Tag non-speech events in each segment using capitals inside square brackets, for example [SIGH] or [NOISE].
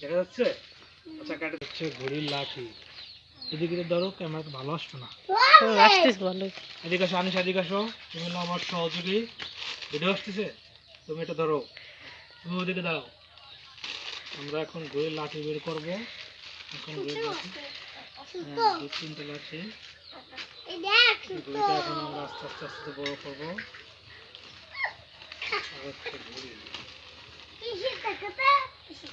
দেখা যাচ্ছে? আচ্ছা কাটে। হচ্ছে ঘড়ির লাঠি। এদিকে তো ধরো ক্যামেরা তো ভালো আসবে না। আসতেছে এদিকে আসো আনিস এদিকে আসো। তুমি হলো আমার সহযোগী। ভিডিও আসতেছে? তুমি এটা ধরো। তুমি ওদিকে দাঁড়াও। আমরা এখন ঘড়ির লাঠি বের করব। এখন ঘড়ির লাঠি। হ্যাঁ, দু তিনটে লাঠি। ঘড়িটা এখন আমরা আস্তে আস্তে আস্তে বড় করব। [LAUGHS]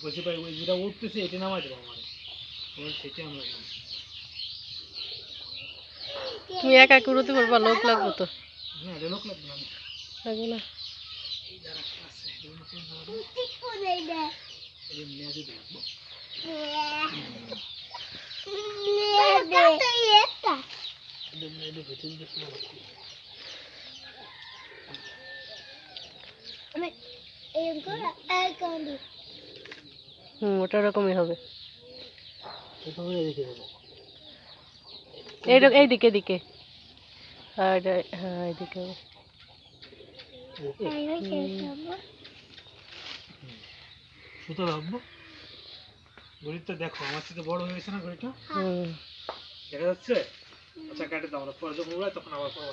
বলছি ভাই ওই যেটা উঠতেছে এটা নামাই দেবো আমার। সেটা আমরা তুমি একা কুড়োতে পারবা লোক লাগবো তো। না লোক লাগবে না। লাগবে না। এই যারা আছে এগুলো মতো হুম ওটা রকমই হবে। এইটা এইদিকে এদিকে। হ্যাঁ এটা হ্যাঁ এইদিকে হবে। সুতো রাখব। ঘড়িটা দেখো আমার সাথে বড় হয়ে গেছে না ঘড়িটা? হুম। দেখা যাচ্ছে? আচ্ছা কাটে দাও আমরা পরে যখন তখন আবার পাবো